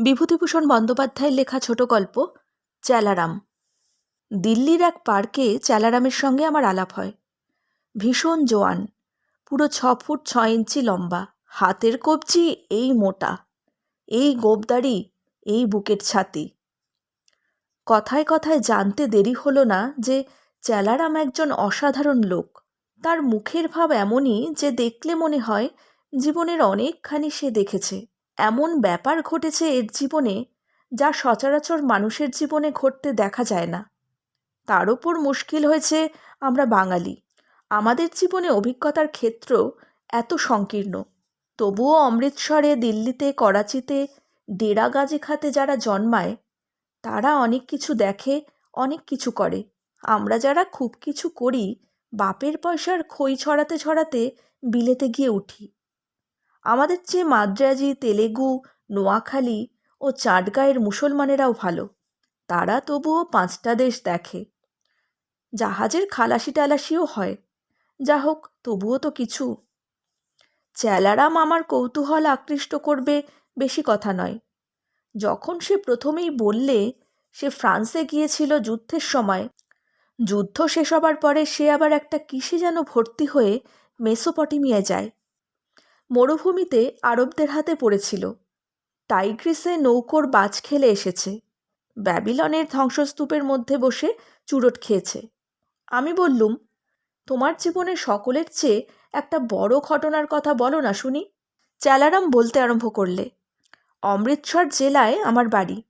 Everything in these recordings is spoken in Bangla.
বিভূতিভূষণ বন্দ্যোপাধ্যায়ের লেখা ছোট গল্প, চ্যালারাম। দিল্লির এক পার্কে চেলারামের সঙ্গে আমার আলাপ হয়। ভীষণ জোয়ান, পুরো ছ ফুট ছ ইঞ্চি লম্বা, হাতের কবজি এই মোটা, এই গোবদাড়ি এই বুকের ছাতি। কথায় কথায় জানতে দেরি হলো না যে চেলারাম একজন অসাধারণ লোক। তার মুখের ভাব এমনই যে দেখলে মনে হয় জীবনের অনেকখানি সে দেখেছে। এমন ব্যাপার ঘটেছে এর জীবনে যা সচরাচর মানুষের জীবনে ঘটতে দেখা যায় না। তার ওপর মুশকিল হয়েছে আমরা বাঙালি। আমাদের জীবনে অভিজ্ঞতার ক্ষেত্র এত সংকীর্ণ। তবুও অমৃতসরে, দিল্লিতে, করাচিতে, ডেরা গাজে খাতে যারা জন্মায়, তারা অনেক কিছু দেখে, অনেক কিছু করে। আমরা যারা খুব কিছু করি, বাপের পয়সার খই ছড়াতে ছড়াতে বিলেতে গিয়ে উঠি। আমাদের চেয়ে মাদ্রাজি, তেলেগু, নোয়াখালী ও চাটগাঁয়ের মুসলমানেরাও ভালো। তারা তবুও পাঁচটা দেশ দেখে। জাহাজের খালাসি টালাসিও হয়। যা হোক তবুও তো কিছু। চ্যালারাম আমার কৌতূহল আকৃষ্ট করবে বেশি কথা নয়। যখন সে প্রথমেই বললে, সে ফ্রান্সে গিয়েছিল যুদ্ধের সময়। যুদ্ধ শেষ হবার পরে সে আবার একটা কিসে যেন ভর্তি হয়ে মেসোপটেমিয়ায় যায়। মরুভূমিতে আরবদের হাতে পড়েছিল। টাইগ্রিসে নৌকোর বাজ খেলে এসেছে। ব্যাবিলনের ধ্বংসস্তূপের মধ্যে বসে চুরট খেয়েছে। আমি বললুম, তোমার জীবনে সকলের চেয়ে একটা বড় ঘটনার কথা বলো না শুনি। চ্যালারাম বলতে আরম্ভ করলে, অমৃতসর জেলায় আমার বাড়ি।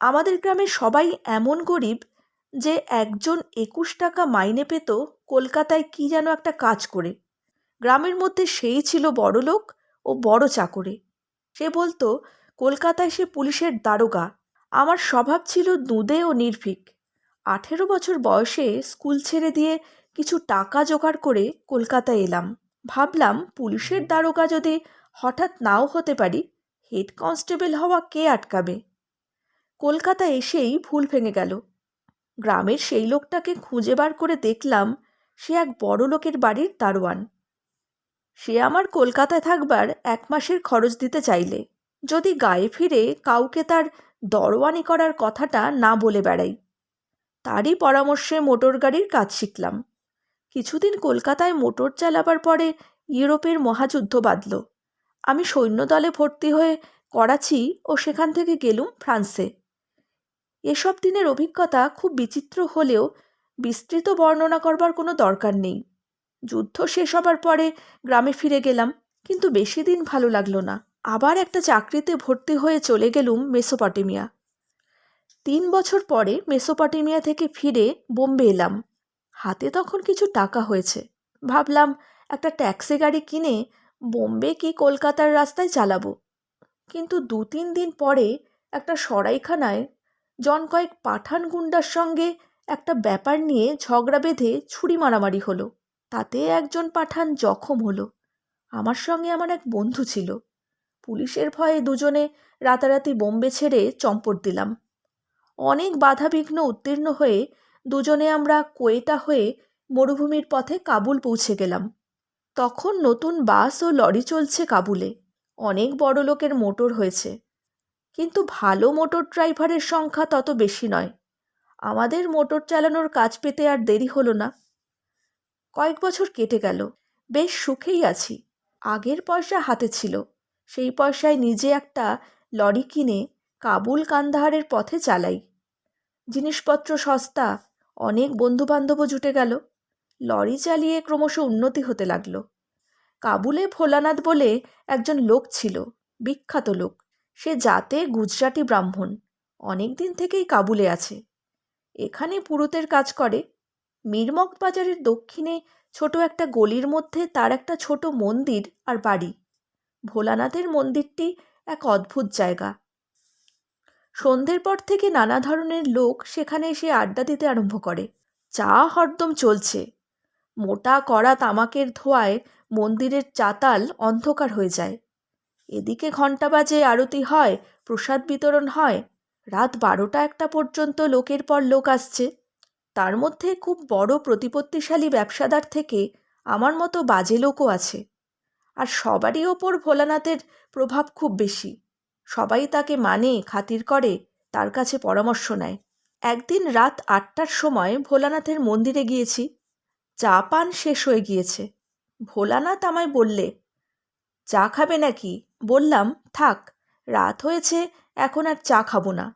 আমাদের গ্রামে সবাই এমন গরিব যে একজন একুশ টাকা মাইনে পেত কলকাতায় কি যেন একটা কাজ করে। গ্রামের মধ্যে সেই ছিল বড়লোক ও বড় চাকরে। সে বলতো, কলকাতায় সে পুলিশের দারোগা। আমার স্বভাব ছিল দুদে ও নির্ভীক। আঠেরো বছর বয়সে স্কুল ছেড়ে দিয়ে কিছু টাকা জোগাড় করে কলকাতায় এলাম। ভাবলাম, পুলিশের দারোগা যদি হঠাৎ নাও হতে পারি, হেড কনস্টেবল হওয়া কে আটকাবে? কলকাতা এসেই ভুল ভেঙে গেল। গ্রামের সেই লোকটাকে খুঁজে বার করে দেখলাম, সে এক বড় লোকের বাড়ির দারোয়ান। সে আমার কলকাতায় থাকবার এক মাসের খরচ দিতে চাইলে। যদি গায়ে ফিরে কাউকে তার দরওয়ানি করার কথাটা না বলে বেড়াই, তারই পরামর্শে মোটর গাড়ির কাজ শিখলাম। কিছুদিন কলকাতায় মোটর চালাবার পরে ইউরোপের মহাযুদ্ধ বাঁধল। আমি সৈন্যদলে ভর্তি হয়ে করাচি ও সেখান থেকে গেলুম ফ্রান্সে। এসব দিনের অভিজ্ঞতা খুব বিচিত্র হলেও বিস্তৃত বর্ণনা করবার কোনো দরকার নেই। যুদ্ধ শেষ হবার পরে গ্রামে ফিরে গেলাম, কিন্তু বেশি দিন ভালো লাগল না। আবার একটা চাকরিতে ভর্তি হয়ে চলে গেলুম মেসোপটেমিয়া। তিন বছর পরে মেসোপটেমিয়া থেকে ফিরে বোম্বে এলাম। হাতে তখন কিছু টাকা হয়েছে। ভাবলাম, একটা ট্যাক্সি গাড়ি কিনে বোম্বে কি কলকাতার রাস্তায় চালাবো? কিন্তু দু তিন দিন পরে একটা সরাইখানায় জন কয়েক পাঠান গুন্ডার সঙ্গে একটা ব্যাপার নিয়ে ঝগড়া বেঁধে ছুরি মারামারি হলো। তাতে একজন পাঠান জখম হলো। আমার সঙ্গে আমার এক বন্ধু ছিল। পুলিশের ভয়ে দুজনে রাতারাতি বোম্বে ছেড়ে চম্পট দিলাম। অনেক বাধাবিঘ্ন উত্তীর্ণ হয়ে দুজনে আমরা কোয়েটা হয়ে মরুভূমির পথে কাবুল পৌঁছে গেলাম। তখন নতুন বাস ও লরি চলছে কাবুলে। অনেক বড় লোকের মোটর হয়েছে। কিন্তু ভালো মোটর ড্রাইভারের সংখ্যা তত বেশি নয়। আমাদের মোটর চালানোর কাজ পেতে আর দেরি হলো না। কয়েক বছর কেটে গেল। বেশ সুখেই আছি। আগের পয়সা হাতে ছিল। সেই পয়সায় নিজে একটা লরি কিনে কাবুল কান্দাহারের পথে চালাই। জিনিসপত্র সস্তা, অনেক বন্ধুবান্ধবও জুটে গেল। লরি চালিয়ে ক্রমশ উন্নতি হতে লাগল। কাবুলে ভোলানাথ বলে একজন লোক ছিল, বিখ্যাত লোক। সে জাতে গুজরাটি ব্রাহ্মণ। অনেক দিন থেকেই কাবুলে আছে। এখানে পুরুতের কাজ করে। মিরমক বাজারের দক্ষিণে ছোট একটা গলির মধ্যে তার একটা ছোট মন্দির আর বাড়ি। ভোলানাথের মন্দিরটি এক অদ্ভুত জায়গা। সন্ধ্যের পর থেকে নানা ধরনের লোক সেখানে এসে আড্ডা দিতে আরম্ভ করে। চা হরদম চলছে। মোটা কড়া তামাকের ধোয়ায় মন্দিরের চাতাল অন্ধকার হয়ে যায়। এদিকে ঘণ্টা বাজে, আরতি হয়, প্রসাদ বিতরণ হয়। রাত বারোটা একটা পর্যন্ত লোকের পর লোক আসছে। তার মধ্যে খুব বড় প্রতিপত্তিশালী ব্যবসাদার থেকে আমার মতো বাজে লোকও আছে। আর সবারই ওপর ভোলানাথের প্রভাব খুব বেশি। সবাই তাকে মানে খাতির করে, তার কাছে পরামর্শ নেয়। একদিন রাত আটটার সময় ভোলানাথের মন্দিরে গিয়েছি। চা পান শেষ হয়ে গিয়েছে। ভোলানাথ আমায় বললে, চা খাবে নাকি? বললাম, থাক, রাত হয়েছে, এখন আর চা খাব না।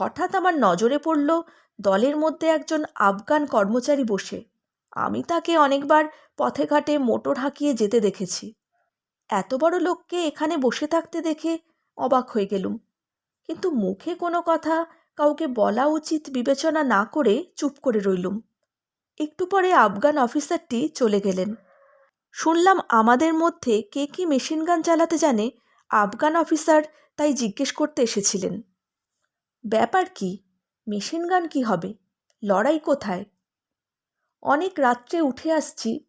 হঠাৎ আমার নজরে পড়ল দলের মধ্যে একজন আফগান কর্মচারী বসে। আমি তাকে অনেকবার পথে ঘাটে মোটর হাঁকিয়ে যেতে দেখেছি। এত বড় লোককে এখানে বসে থাকতে দেখে অবাক হয়ে গেলুম। কিন্তু মুখে কোনো কথা, কাউকে বলা উচিত বিবেচনা না করে চুপ করে রইলুম। একটু পরে আফগান অফিসারটি চলে গেলেন। শুনলাম আমাদের মধ্যে কে কি মেশিন গান চালাতে জানে, আফগান অফিসার তাই জিজ্ঞেস করতে এসেছিলেন। ব্যাপার কি? মেশিন গান কি হবে? লড়াই কোথায়? অনেক রাত্রে উঠে আসছি।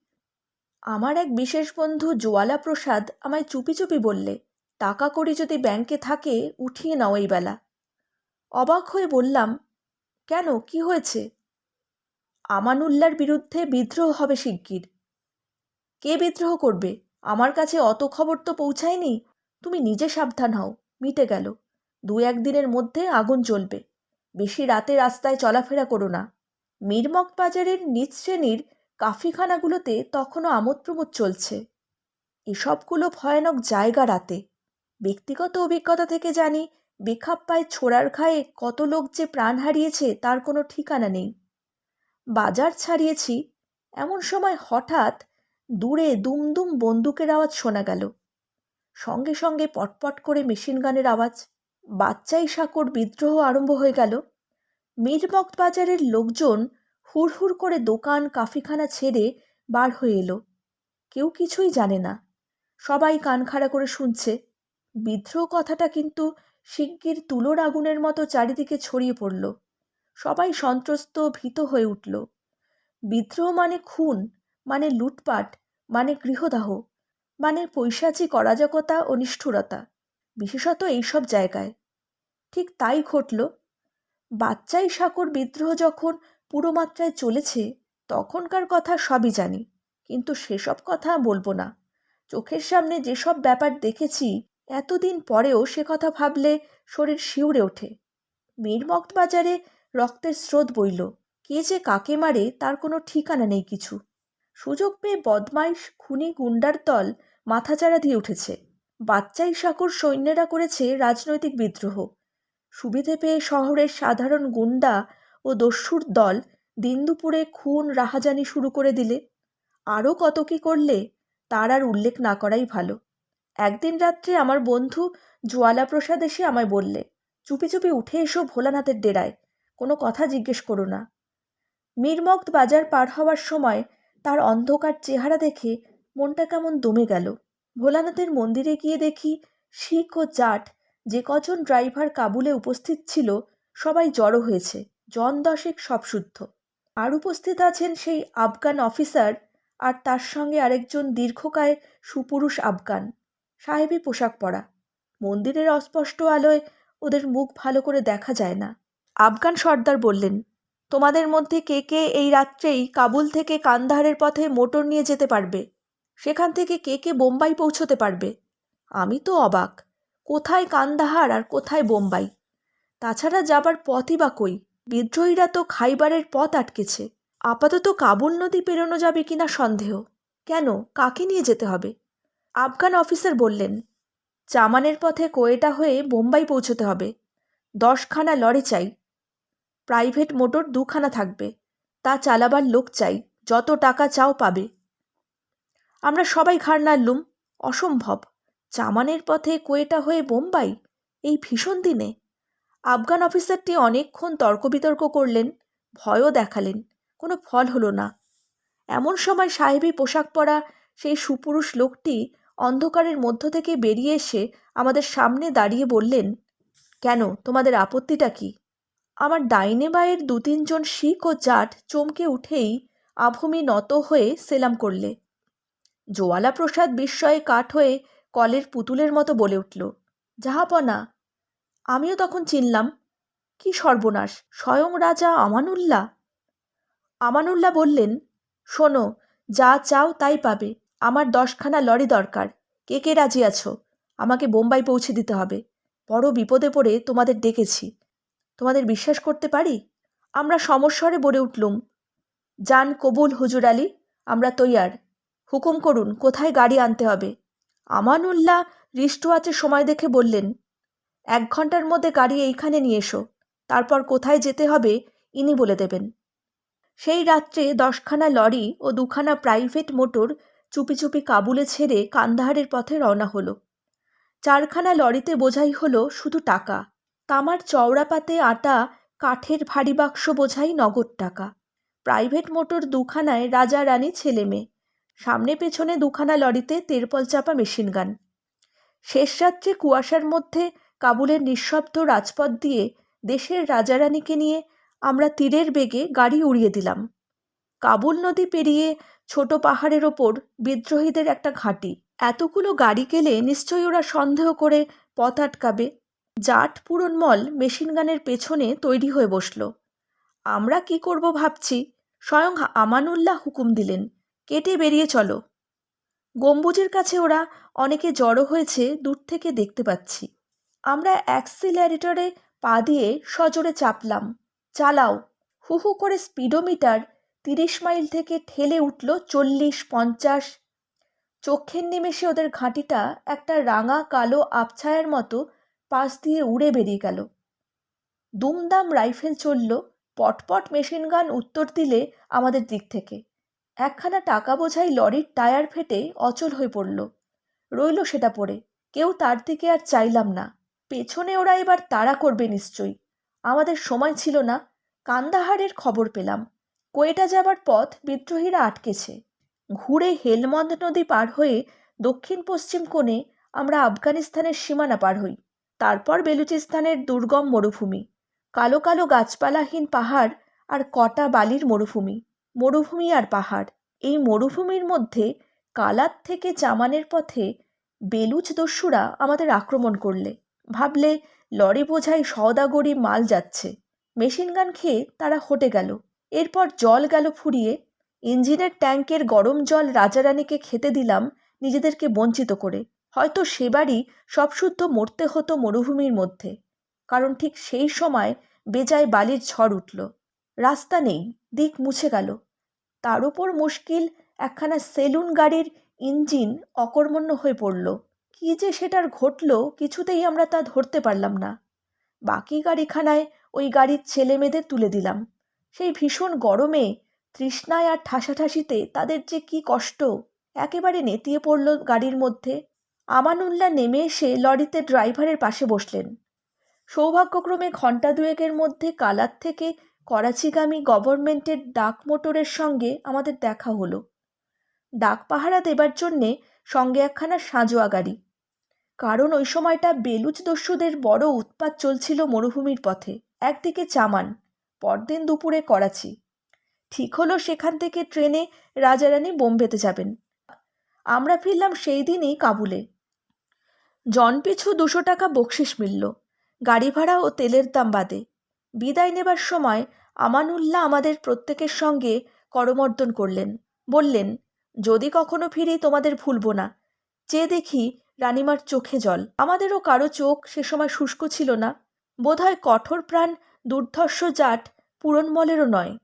আমার এক বিশেষ বন্ধু জোয়ালা প্রসাদ আমায় চুপি চুপি বললে, টাকা কড়ি যদি ব্যাংকে থাকে, উঠিয়ে নাও এই বেলা। অবাক হয়ে বললাম, কেন? কি হয়েছে? আমানুল্লার বিরুদ্ধে বিদ্রোহ হবে শিগগির। কে বিদ্রোহ করবে? আমার কাছে অত খবর তো পৌঁছায়নি। তুমি নিজে সাবধান হও, মিটে গেল। দু একদিনের মধ্যে আগুন জ্বলবে। বেশি রাতে রাস্তায় চলাফেরা করো না। মিরমক বাজারের নিচ শ্রেণির কাফিখানাগুলোতে তখনও আমোদ প্রমোদ চলছে। এসবগুলো ভয়ানক জায়গা রাতে। ব্যক্তিগত অভিজ্ঞতা থেকে জানি বেখাপ পায়ে ছোড়ার খায়ে কত লোক যে প্রাণ হারিয়েছে তার কোনো ঠিকানা নেই। বাজার ছাড়িয়েছি, এমন সময় হঠাৎ দূরে দুমদুম বন্দুকের আওয়াজ শোনা গেল। সঙ্গে সঙ্গে পটপট করে মেশিন গানের আওয়াজ। বাচ্চাই সাঁকর বিদ্রোহ আরম্ভ হয়ে গেল। মিরমক্ত বাজারের লোকজন হুড়হুড় করে দোকান কাফিখানা ছেড়ে বার হয়ে এলো। কেউ কিছুই জানে না। সবাই কান খাড়া করে শুনছে। বিদ্রোহ কথাটা কিন্তু শিগগির তুলোর আগুনের মতো চারিদিকে ছড়িয়ে পড়ল। সবাই সন্ত্রস্ত ভীত হয়ে উঠল। বিদ্রোহ মানে খুন মানে লুটপাট মানে গৃহদাহ মানে পৈশাচী করাজকতা ও নিষ্ঠুরতা। বিশেষত এইসব জায়গায়। ঠিক তাই ঘটল। বাচ্চাই সাকর বিদ্রোহ যখন পুরো মাত্রায় চলেছে, তখনকার কথা সবই জানি, কিন্তু সেসব কথা বলব না। চোখের সামনে যেসব ব্যাপার দেখেছি, এতদিন পরেও সে কথা ভাবলে শরীর শিউরে ওঠে। মীরমক্ত বাজারে রক্তের স্রোত বইল, কে যে কাকে মারে তার কোনো ঠিকানা নেই কিছু। সুযোগ পেয়ে বদমাইশ, খুনি গুন্ডার দল মাথাচাড়া দিয়ে উঠেছে। বাচ্চাই সাকর সৈন্যেরা করেছে রাজনৈতিক বিদ্রোহ। সুবিধে পেয়ে শহরের সাধারণ গুন্ডা ও দস্যুর দল দিন দুপুরে খুন রাহাজানি শুরু করে দিলে। আরও কত কী করলে, তার আর উল্লেখ না করাই ভালো। একদিন রাত্রে আমার বন্ধু জোয়ালা প্রসাদ এসে আমায় বললে, চুপি চুপি উঠে এসো ভোলানাথের ডেরায়, কোনো কথা জিজ্ঞেস করো না। মিরমক্ত বাজার পার হওয়ার সময় তার অন্ধকার চেহারা দেখে মনটা কেমন দমে গেল। ভোলানাথের মন্দিরে গিয়ে দেখি শিখ ও জাট যে কজন ড্রাইভার কাবুলে উপস্থিত ছিল, সবাই জড়ো হয়েছে, জন দশেক সব শুদ্ধ। আর উপস্থিত আছেন সেই আফগান অফিসার আর তার সঙ্গে আরেকজন দীর্ঘকায় সুপুরুষ আফগান, সাহেবি পোশাক পরা। মন্দিরের অস্পষ্ট আলোয় ওদের মুখ ভালো করে দেখা যায় না। আফগান সর্দার বললেন, তোমাদের মধ্যে কে কে এই রাত্রেই কাবুল থেকে কান্দাহারের পথে মোটর নিয়ে যেতে পারবে? সেখান থেকে কে কে বোম্বাই পৌঁছতে পারবে? আমি তো অবাক। কোথায় কান্দাহার আর কোথায় বোম্বাই? তাছাড়া যাবার পথই বা কই? বিদ্রোহীরা তো খাইবারের পথ আটকেছে। আপাতত কাবুল নদী পেরোনো যাবে কিনা সন্দেহ। কেন? কাকে নিয়ে যেতে হবে? আফগান অফিসার বললেন চামানের পথে কোয়েটা হয়ে বোম্বাই পৌঁছতে হবে। দশখানা লরি চাই। প্রাইভেট মোটর দুখানা থাকবে। তা চালাবার লোক চাই। যত টাকা চাও পাবে। আমরা সবাই ঘাড় নাড়লুম, অসম্ভব চামানের পথে কোয়েটা হয়ে বোম্বাই? এই ভীষণ দিনে? আফগান অফিসারটি অনেকক্ষণ তর্ক বিতর্ক করলেন, ভয়ও দেখালেন, কোনো ফল হলো না। এমন সময় সাহেবী পোশাক পরা সেই সুপুরুষ লোকটি অন্ধকারের মধ্য থেকে বেরিয়ে এসে আমাদের সামনে দাঁড়িয়ে বললেন, কেন, তোমাদের আপত্তিটা কি? আমার ডাইনে বায়ের দু তিনজন শিখ ও জাট চমকে উঠেই আভূমি নত হয়ে সেলাম করলে। জোয়ালা প্রসাদ বিস্ময়ে কাঠ হয়ে কলের পুতুলের মতো বলে উঠল জাহাপনা আমিও তখন চিনলাম। কি সর্বনাশ, স্বয়ং রাজা আমানুল্লাহ? আমানুল্লাহ বললেন, শোনো, যা চাও তাই পাবে। আমার দশখানা লরি দরকার। কে কে রাজি আছো? আমাকে বোম্বাই পৌঁছে দিতে হবে। বড় বিপদে পড়ে তোমাদের ডেকেছি। তোমাদের বিশ্বাস করতে পারি? আমরা সমস্বরে বলে উঠলুম যান কবুল হুজুর আলী, আমরা তৈয়ার। হুকুম করুন, কোথায় গাড়ি আনতে হবে। আমানুল্লাহ রিস্ট ওয়াচের সময় দেখে বললেন, এক ঘণ্টার মধ্যে গাড়ি এইখানে নিয়ে এসো, তারপর কোথায় যেতে হবে ইনি বলে দেবেন। সেই রাত্রে দশখানা লরি ও দুখানা প্রাইভেট মোটর চুপি চুপি কাবুলে ছেড়ে কান্দাহারের পথে রওনা হলো। চারখানা লরিতে বোঝাই হলো শুধু টাকা। তামার চওড়া পাতে আটা, কাঠের ভারী বাক্স বোঝাই নগদ টাকা। প্রাইভেট মোটর দুখানায় রাজা রানী ছেলে মেয়ে। সামনে পেছনে দুখানা লরিতে তেরপল চাপা মেশিন গান। শেষ রাত্রে কুয়াশার মধ্যে কাবুলের নিঃশব্দ রাজপথ দিয়ে দেশের রাজারানীকে নিয়ে আমরা তীরের বেগে গাড়ি উড়িয়ে দিলাম। কাবুল নদী পেরিয়ে ছোট পাহাড়ের ওপর বিদ্রোহীদের একটা ঘাঁটি। এতগুলো গাড়ি গেলে নিশ্চয়ই ওরা সন্দেহ করে পথ আটকাবে। জাট পুরনমল মেশিনগানের পেছনে তৈরি হয়ে বসল। আমরা কি করব ভাবছি? স্বয়ং আমানুল্লাহ হুকুম দিলেন। কেটে বেরিয়ে চলো। গম্বুজের কাছে ওরা অনেকে জড়ো হয়েছে দূর থেকে দেখতে পাচ্ছি। আমরা অ্যাক্সিলারেটরে পা দিয়ে সজোরে চাপলাম। চালাও। হু হু করে স্পিডোমিটার তিরিশ মাইল থেকে ঠেলে উঠল চল্লিশ, পঞ্চাশ। চক্ষের নিমেষে ওদের ঘাঁটিটা একটা রাঙা, কালো আবছায়ার মতো পাশ দিয়ে উড়ে বেরিয়ে গেল। দুমদাম রাইফেল চলল, পটপট মেশিন গান উত্তর দিলে আমাদের দিক থেকে। একখানা টাকা বোঝাই লরির টায়ার ফেটে অচল হয়ে পড়ল। রইল সেটা পড়ে। কেউ তার দিকে আর চাইলাম না। পেছনে ওরা এবার তাড়া করবে নিশ্চয়ই। আমাদের সময় ছিল না। কান্দাহারের খবর পেলাম। কোয়েটা যাবার পথ বিদ্রোহীরা আটকেছে। ঘুরে হেলমন্দ নদী পার হয়ে দক্ষিণ পশ্চিম কোণে আমরা আফগানিস্তানের সীমানা পার হই। তারপর বেলুচিস্তানের দুর্গম মরুভূমি। কালো কালো গাছপালাহীন পাহাড় আর কটা বালির মরুভূমি। মরুভূমি আর পাহাড়। এই মরুভূমির মধ্যে কালাত থেকে চামানের পথে বেলুচ দস্যুরা আমাদের আক্রমণ করলে। ভাবলে লরি বোঝাই সওদাগরি মাল যাচ্ছে। মেশিন গান খেয়ে তারা হটে গেল। এরপর জল গেল ফুরিয়ে। ইঞ্জিনের ট্যাঙ্কের গরম জল রাজারানীকে খেতে দিলাম নিজেদেরকে বঞ্চিত করে। হয়তো সেবারই সবশুদ্ধ মরতে হতো মরুভূমির মধ্যে। কারণ ঠিক সেই সময় বেজায় বালির ঝড় উঠল। রাস্তা নেই, দিক মুছে গেল। তার উপর মুশকিল একখানা সেলুন গাড়ির ইঞ্জিন অকর্মণ্য হয়ে পড়ল। কি যে সেটার ঘটল কিছুতেই আমরা তা ধরতে পারলাম না। বাকি গাড়িখানায় ওই গাড়ির ছেলে মেয়েদের তুলে দিলাম। সেই ভীষণ গরমে তৃষ্ণায় আর ঠাসাঠাসিতে তাদের যে কি কষ্ট, একেবারে নেতিয়ে পড়ল গাড়ির মধ্যে। আমানুল্লাহ নেমে এসে লরিতে ড্রাইভারের পাশে বসলেন। সৌভাগ্যক্রমে ঘণ্টা দুয়েকের মধ্যে কালার থেকে করাচিগামী গভর্নমেন্টের ডাক মোটরের সঙ্গে আমাদের দেখা হলো। ডাক পাহারা দেবার জন্যে সঙ্গে একখানা সাঁজোয়া গাড়ি। কারণ ওই সময়টা বেলুচ দস্যুদের বড় উৎপাত চলছিল মরুভূমির পথে, একদিকে চামান, পরদিন দুপুরে করাচি। ঠিক হলো সেখান থেকে ট্রেনে রাজারানী বোম্বেতে যাবেন। আমরা ফিরলাম সেই দিনই কাবুলে। জনপিছু দুশো টাকা বকশিস মিলল। গাড়ি ভাড়া ও তেলের দাম বাদে। বিদায় নেবার সময় আমানুল্লাহ আমাদের প্রত্যেকের সঙ্গে করমর্দন করলেন। বললেন, যদি কখনো ফিরি তোমাদের ভুলব না। চেয়ে দেখি রানিমার চোখে জল। আমাদেরও কারও চোখ সে সময় শুষ্ক ছিল না। বোধহয় কঠোর প্রাণ দুর্ধর্ষ জাট পূরণমলেরও নয়।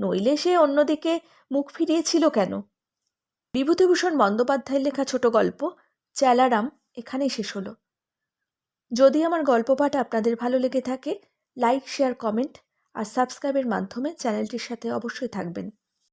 নইলে সে অন্যদিকে মুখ ফিরিয়েছিল কেন? বিভূতিভূষণ বন্দ্যোপাধ্যায়ের লেখা ছোট গল্প চেলারাম এখানেই শেষ হলো। যদি আমার গল্প পাঠ আপনাদের ভালো লেগে থাকে লাইক শেয়ার কমেন্ট আর সাবস্ক্রাইবের মাধ্যমে চ্যানেলটির সাথে অবশ্যই থাকবেন।